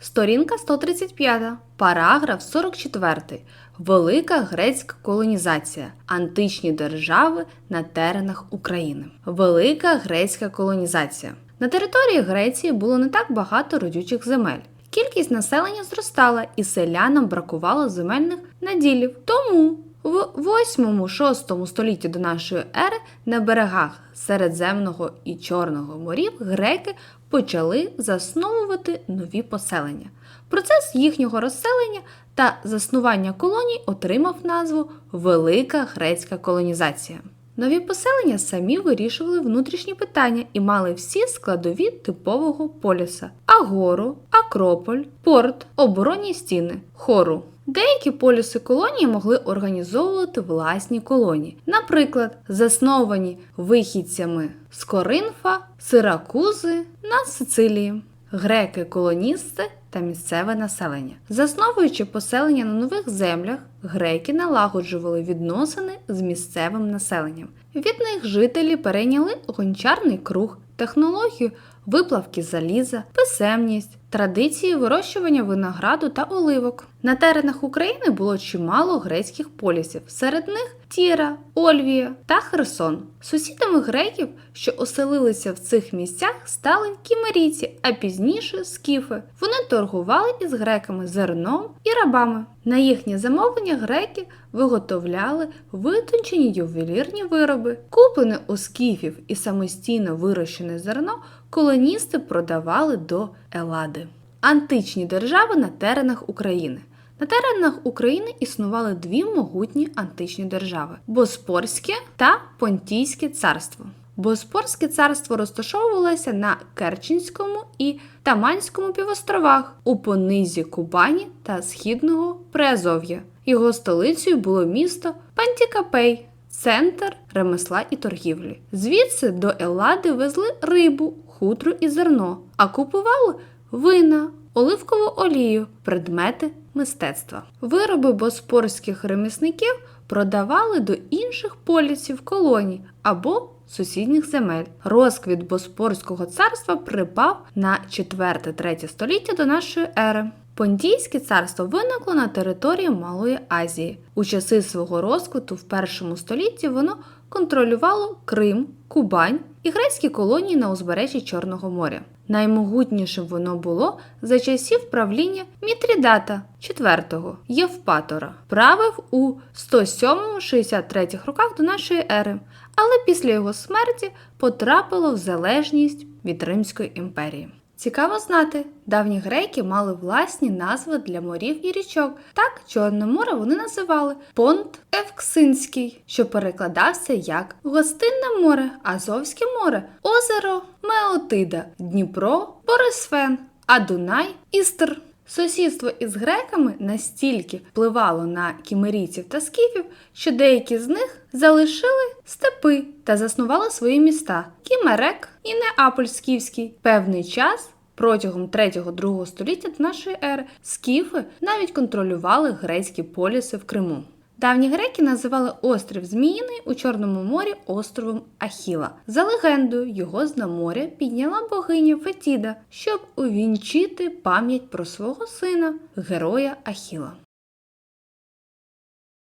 Сторінка 135, параграф 44. Велика грецька колонізація. Античні держави на теренах України. Велика грецька колонізація. На території Греції було не так багато родючих земель. Кількість населення зростала, і селянам бракувало земельних наділів. Тому в 8-6 столітті до нашої ери на берегах Середземного і Чорного морів греки почали засновувати нові поселення. Процес їхнього розселення та заснування колоній отримав назву Велика грецька колонізація. Нові поселення самі вирішували внутрішні питання і мали всі складові типового поліса: агору, акрополь, порт, оборонні стіни, хору. Деякі полюси колонії могли організовувати власні колонії, наприклад, засновані вихідцями з Коринфа, Сиракузи на Сицилії, греки-колоністи та місцеве населення. Засновуючи поселення на нових землях, греки налагоджували відносини з місцевим населенням. Від них жителі перейняли гончарний круг, технологію виплавки заліза, писемність, традиції вирощування винограду та оливок. На теренах України було чимало грецьких полісів, серед них Тіра, Ольвія та Херсон. Сусідами греків, що оселилися в цих місцях, стали кімерійці, а пізніше скіфи. Вони торгували із греками зерном і рабами. На їхнє замовлення греки виготовляли витончені ювелірні вироби, куплене у скіфів і самостійно вирощене зерно колоністи продавали до Елади. Античні держави на теренах України. На теренах України існували дві могутні античні держави Боспорське та Понтійське царство. Боспорське царство розташовувалося на Керченському і Таманському півостровах у понизі Кубані та Східного Приазов'я. Його столицею було місто Пантікапей, центр ремесла і торгівлі. Звідси до Еллади везли рибу, хутро і зерно, а купували вина, оливкову олію, предмети мистецтва. Вироби боспорських ремісників продавали до інших полісів колоній або сусідніх земель. Розквіт Боспорського царства припав на 4-3 століття до нашої ери. Понтійське царство виникло на території Малої Азії. У часи свого розквіту в першому столітті воно контролювало Крим, Кубань і грецькі колонії на узбережжі Чорного моря. Наймогутнішим воно було за часів правління Мітрідата IV Євпатора, правив у 107-63 роках до нашої ери, але після його смерті потрапило в залежність від Римської імперії. Цікаво знати, давні греки мали власні назви для морів і річок. Так, Чорне море вони називали Понт Евксинський, що перекладався як Гостинне море, Азовське море, озеро Меотида, Дніпро, Борисфен, а Дунай Істр. Сусідство із греками настільки впливало на кімерійців та скіфів, що деякі з них залишили степи та заснували свої міста Кімерек і Неаполь Скіфський. Певний час протягом 3-2 століття нашої ери скіфи навіть контролювали грецькі поліси в Криму. Давні греки називали острів Зміїний у Чорному морі островом Ахіла. За легендою, його з на моря підняла богиня Фетіда, щоб увінчити пам'ять про свого сина, героя Ахіла.